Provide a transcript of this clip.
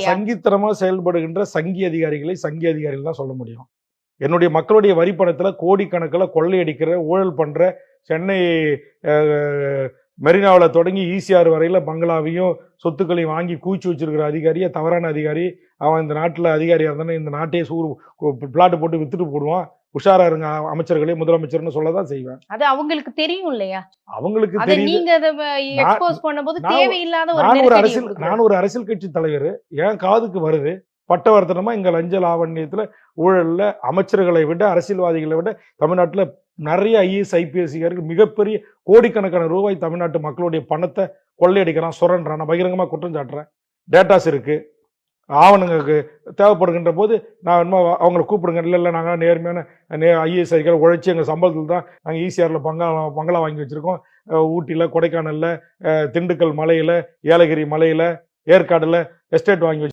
சங்கித்தனமா செயல்படுகின்ற சங்கி அதிகாரிகளை சங்கி அதிகாரிகள் தான் சொல்ல முடியும். என்னுடைய மக்களுடைய வரி பணத்துல கோடிக்கணக்கில் கொள்ளையடிக்கிற ஊழல் பண்ற சென்னை மெரினாவில் தொடங்கி ஈசிஆர் வரையில் பங்களாவையும் சொத்துக்களையும் வாங்கி கூச்சி வச்சிருக்கிற அதிகாரியை தவறான அதிகாரி. அவன் இந்த நாட்டில் அதிகாரியாக இருந்தானே இந்த நாட்டையே சூறு பிளாட்டு போட்டு வித்துட்டு போடுவான். உஷாரா இருங்க அமைச்சர்களே முதலமைச்சர்னு சொல்ல தான் செய்வேன். அது அவங்களுக்கு தெரியும் இல்லையா? அவங்களுக்கு அத தெரியுது. நீங்க அத எக்ஸ்போஸ் பண்ணும்போது தேவையில்லாத ஒரு நான் ஒரு அரசியல். நான் ஒரு அரசியல் கட்சி தலைவர். என் காதுக்கு வருது. பட்டவர்த்தனமா இங்க லஞ்ச லாவண்யத்துல ஊழல்ல அமைச்சர்களை விட அரசியல்வாதிகளை விட தமிழ்நாட்டுல நிறைய ஐஏஎஸ் ஐபிஎஸ் மிகப்பெரிய கோடிக்கணக்கான ரூபாய் தமிழ்நாட்டு மக்களுடைய பணத்தை கொள்ளையடிக்கிறான் சுரண்டான் நான் பகிரங்கமா குற்றம் சாட்டுறேன். டேட்டாஸ் இருக்கு. ஆவணங்களுக்கு தேவைப்படுகின்ற போது நான் என்னமோ அவங்களை கூப்பிடுங்க. இல்லை இல்லை நாங்கள் நேர்மையான நே ஐஏஎஸ் அதிகாரி உழைச்சி எங்கள் சம்பளத்தில் தான் நாங்கள் ஈசிஆரில் பங்களா பங்களா வாங்கி வச்சுருக்கோம். ஊட்டியில் கொடைக்கானலில் திண்டுக்கல் மலையில் ஏலகிரி மலையில் ஏற்காடில் எஸ்டேட் வாங்கி வச்சு